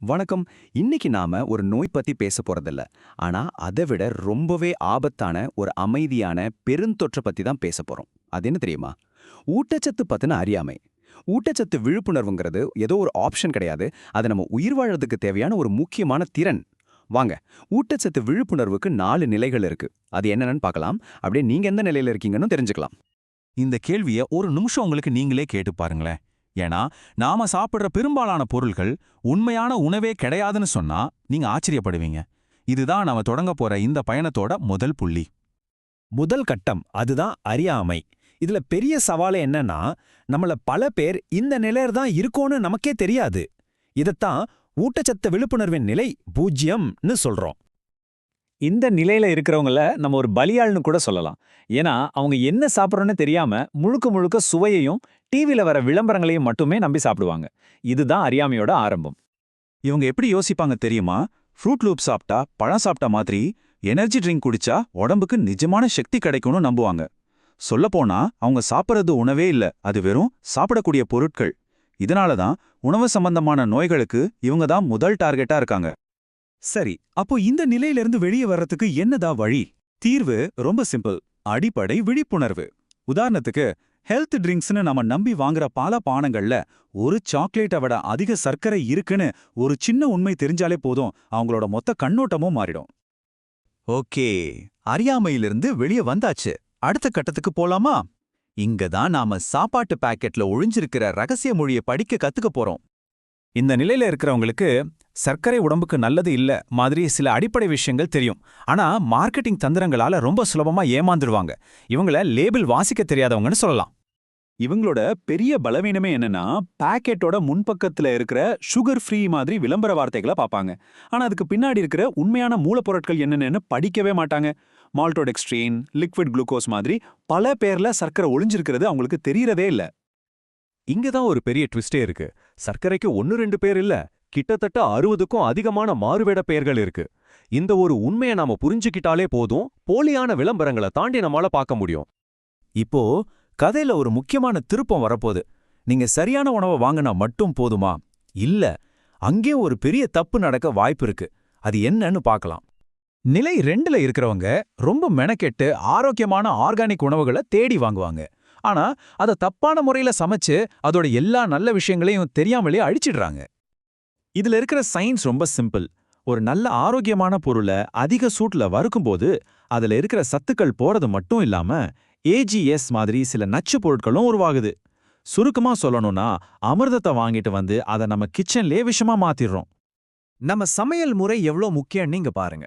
வணக்கம். இன்னைக்கு நாம ஒரு நோய் பத்தி பேச போறதில்ல. ஆனா அதை விட ரொம்பவே ஆபத்தான ஒரு அமைதியான பெருந்தொற்றை பத்தி தான் பேச போறோம். அது என்ன தெரியுமா? ஊட்டச்சத்து பத்தின அறியாமை. ஊட்டச்சத்து விழிப்புணர்வுங்கிறது ஏதோ ஒரு ஆப்ஷன் கிடையாது. அது நம்ம உயிர் வாழறதுக்கு தேவையான ஒரு முக்கியமான திறன். வாங்க ஊட்டச்சத்து விழிப்புணர்வுக்கு நாலு நிலைகள் இருக்கு. அது என்னன்னு பார்க்கலாம். அப்படியே நீங்க எந்த நிலையில இருக்கீங்கன்னு தெரிஞ்சுக்கலாம். இந்த கேள்விய ஒரு நிமிஷம் உங்களுக்கு நீங்களே கேட்டு பாருங்களேன். ஏன்னா நாம சாப்பிடுற பெரும்பாலான பொருள்கள் உண்மையான உணவே கிடையாதுன்னு சொன்னா நீங்க ஆச்சரியப்படுவீங்க. இதுதான் நாம தொடங்க போற இந்த பயணத்தோட முதல் புள்ளி. முதல் கட்டம் அதுதான் அறியாமை. இதுல பெரிய சவாலே என்னன்னா நம்மள பல பேர் இந்த நிலையில தான் இருக்கோன்னு நமக்கே தெரியாது. இதைத்தான் ஊட்டச்சத்த விழிப்புணர்வின் நிலை பூஜ்யம்னு சொல்றோம். இந்த நிலையில இருக்கிறவங்கள நம்ம ஒரு பலியாள்னு கூட சொல்லலாம். ஏன்னா அவங்க என்ன சாப்பிட்றோன்னு தெரியாம முழுக்க முழுக்க சுவையையும் டிவில வர விளம்பரங்களையும் மட்டுமே நம்பி சாப்பிடுவாங்க. இதுதான் அறியாமையோட ஆரம்பம். இவங்க எப்படி யோசிப்பாங்க தெரியுமா? ஃப்ரூட் லூப் சாப்பிட்டா பழம் சாப்பிட்ட மாதிரி எனர்ஜி ட்ரிங்க் குடிச்சா உடம்புக்கு நிஜமான சக்தி கிடைக்கும்னு நம்புவாங்க. சொல்லப்போனா அவங்க சாப்பிட்றது உணவே இல்ல. அது வெறும் சாப்பிடக்கூடிய பொருட்கள். இதனால தான் உணவு சம்பந்தமான நோய்களுக்கு இவங்க தான் முதல் டார்கெட்டா இருக்காங்க. சரி அப்போ இந்த நிலையிலிருந்து வெளியே வர்றதுக்கு என்னதா வழி? தீர்வு ரொம்ப சிம்பிள். அடிப்படை விழிப்புணர்வு. உதாரணத்துக்கு ஹெல்த் ட்ரிங்க்ஸ்னு நம்ம நம்பி வாங்குற பல பானங்கள்ல ஒரு சாக்லேட்டை விட அதிக சர்க்கரை இருக்குன்னு ஒரு சின்ன உண்மை தெரிஞ்சாலே போதும். அவங்களோட மொத்த கண்ணோட்டமும் மாறிடும். ஓகே. அறியாமையிலிருந்து வெளியே வந்தாச்சு. அடுத்த கட்டத்துக்கு போலாமா? இங்க தான் நாம சாப்பாட்டு பாக்கெட்ல ஒழிஞ்சிருக்கிற ரகசிய மொழியை படிக்க கத்துக்க போறோம். இந்த நிலையில இருக்கிறவங்களுக்கு சர்க்கரை உடம்புக்கு நல்லது இல்ல மாதிரி சில அடிப்படை விஷயங்கள் தெரியும். ஆனா மார்க்கெட்டிங் தந்திரங்களால ரொம்ப சுலபமா ஏமாந்துருவாங்க. இவங்கள லேபிள் வாசிக்க தெரியாதவங்கன்னு சொல்லலாம். இவங்களோட பெரிய பலவீனமே என்னன்னா பாக்கெட்டோட முன்பக்கத்துல இருக்கிற சுகர் ஃப்ரீ மாதிரி விளம்பர வார்த்தைகளை பார்ப்பாங்க. ஆனா அதுக்கு பின்னாடி இருக்கிற உண்மையான மூலப்பொருட்கள் என்னென்னு படிக்கவே மாட்டாங்க. மால்டோடெக்ஸ்ட்ரீன் லிக்விட் குளுக்கோஸ் மாதிரி பல பேர்ல சர்க்கரை ஒளிஞ்சிருக்கிறது அவங்களுக்கு தெரியறதே இல்ல. இங்க தான் ஒரு பெரிய ட்விஸ்டே இருக்கு. சர்க்கரைக்கு ஒன்னு ரெண்டு பேர் இல்ல கிட்டத்தட்ட அறுபதுக்கும் அதிகமான மாறுவேட பெயர்கள் இருக்கு. இந்த ஒரு உண்மையை நாம புரிஞ்சுக்கிட்டாலே போதும் போலியான விளம்பரங்களை தாண்டி நம்மால பார்க்க முடியும். இப்போ கதையில ஒரு முக்கியமான திருப்பம் வரப்போகுது. நீங்க சரியான உணவை வாங்கினா மட்டும் போதுமா? இல்ல அங்கேயும் ஒரு பெரிய தப்பு நடக்க வாய்ப்பு இருக்கு. அது என்னன்னு பார்க்கலாம். நிலை ரெண்டுல இருக்கிறவங்க ரொம்ப மெனக்கெட்டு ஆரோக்கியமான ஆர்கானிக் உணவுகளை தேடி வாங்குவாங்க. ஆனா அதை தப்பான முறையில சமைச்சு அதோட எல்லா நல்ல விஷயங்களையும் தெரியாமலே அழிச்சிடுறாங்க. இதுல இருக்கிற சயின்ஸ் ரொம்ப சிம்பிள் ஒரு நல்ல ஆரோக்கியமான பொருளை அதிக சூட்ல வறுக்கும்போது அதுல இருக்கிற சத்துக்கள் போறது மட்டும் இல்லாம ஏஜிஎஸ் மாதிரி சில நச்சு பொருட்களும் உருவாகுது. சுருக்கமா சொல்லணும்னா அமிர்தத்தை வாங்கிட்டு வந்து அதை நம்ம கிச்சன்லயே விஷமா மாத்திடுறோம். நம்ம சமையல் முறை எவ்வளோ முக்கியம் நீங்க பாருங்க.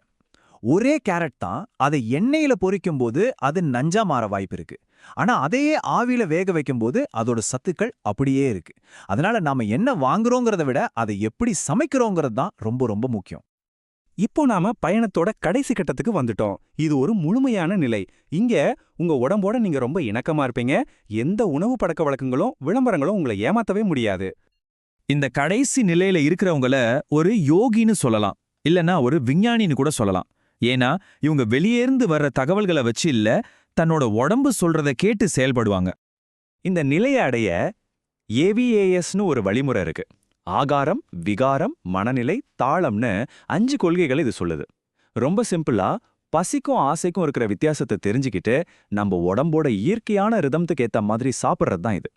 ஒரே கேரட் தான் அதை எண்ணெயில பொரிக்கும் போது அது நஞ்சா மாற வாய்ப்பு இருக்கு. ஆனா அதையே ஆவியில வேக வைக்கும்போது அதோட சத்துக்கள் அப்படியே இருக்கு. அதனால நாம என்ன வாங்குறோங்கிறத விட அதை எப்படி சமைக்கிறோங்கிறது தான் ரொம்ப ரொம்ப முக்கியம். இப்போ நாம பயணத்தோட கடைசி கட்டத்துக்கு வந்துட்டோம். இது ஒரு முழுமையான நிலை. இங்க உங்க உடம்போட நீங்க ரொம்ப இணக்கமா இருப்பீங்க. எந்த உணவு பழக்க வழக்கங்களும் விளம்பரங்களும் உங்களை ஏமாத்தவே முடியாது. இந்த கடைசி நிலையில இருக்கிறவங்கள ஒரு யோகின்னு சொல்லலாம். இல்லனா ஒரு விஞ்ஞானின்னு கூட சொல்லலாம். ஏன்னா இவங்க வெளியேர்ந்து வர்ற தகவல்களை வச்சு இல்ல தன்னோட உடம்பு சொல்றத கேட்டு செயல்படுவாங்க. இந்த நிலையை அடைய ஏவிஏஎஸ்னு ஒரு வழிமுறை இருக்கு. ஆகாரம் விகாரம் மனநிலை தாளம்னு அஞ்சு கொள்கைகளை இது சொல்லுது. ரொம்ப சிம்பிளா பசிக்கும் ஆசைக்கும் இருக்கிற வித்தியாசத்தை தெரிஞ்சுக்கிட்டு நம்ம உடம்போட இயற்கையான ரிதம்த்துக்கு ஏத்த மாதிரி சாப்பிட்றது தான் இது.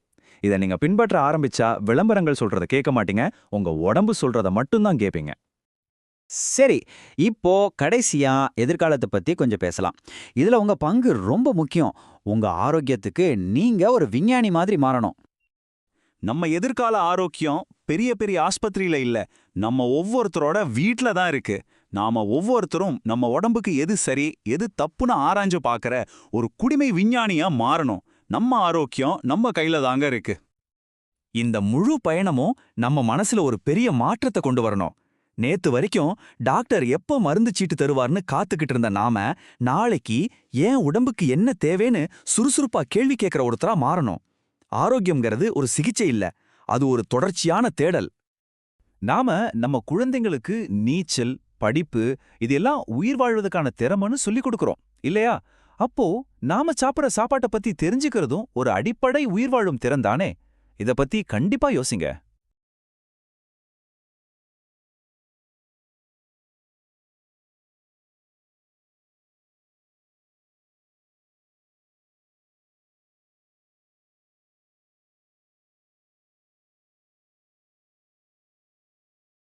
இதை நீங்க பின்பற்ற ஆரம்பிச்சா விளம்பரங்கள் சொல்றத கேட்க மாட்டீங்க உங்க உடம்பு சொல்றத மட்டும்தான் கேட்பீங்க சரி இப்போ கடைசியா எதிர்காலத்தை பத்தி கொஞ்சம் பேசலாம். இதுல உங்க பங்கு ரொம்ப முக்கியம். உங்க ஆரோக்கியத்துக்கு நீங்க ஒரு விஞ்ஞானி மாதிரி மாறணும். நம்ம எதிர்கால ஆரோக்கியம் பெரிய பெரிய ஆஸ்பத்திரியில இல்ல. நம்ம ஒவ்வொருத்தரோட வீட்ல தான் இருக்கு. நாம ஒவ்வொருத்தரும் நம்ம உடம்புக்கு எது சரி எது தப்புன்னு ஆராய்ஞ்சு பார்க்கற ஒரு குடிமை விஞ்ஞானியா மாறணும். நம்ம ஆரோக்கியம் நம்ம கையில தாங்க இருக்கு. இந்த முழு பயணமும் நம்ம மனசுல ஒரு பெரிய மாற்றத்தை கொண்டு வரணும். நேத்து வரைக்கும் டாக்டர் எப்போ மருந்து சீட்டு தருவார்னு காத்துக்கிட்டு இருந்த நாம நாளைக்கு ஏன் உடம்புக்கு என்ன தேவைன்னு சுறுசுறுப்பா கேள்வி கேட்கிற ஒருத்தரா மாறணும். ஆரோக்கியம்ங்கிறது ஒரு சிகிச்சை இல்ல அது ஒரு தொடர்ச்சியான தேடல். நாம நம்ம குழந்தைங்களுக்கு நீச்சல் படிப்பு இதெல்லாம் உயிர் வாழ்வதற்கான திறமைன்னு சொல்லிக் கொடுக்கறோம் இல்லையா? அப்போ நாம சாப்பிட்ற சாப்பாட்டை பத்தி தெரிஞ்சுக்கிறதும் ஒரு அடிப்படை உயிர் வாழும் திறன் தானே இத பத்தி கண்டிப்பா யோசிங்க.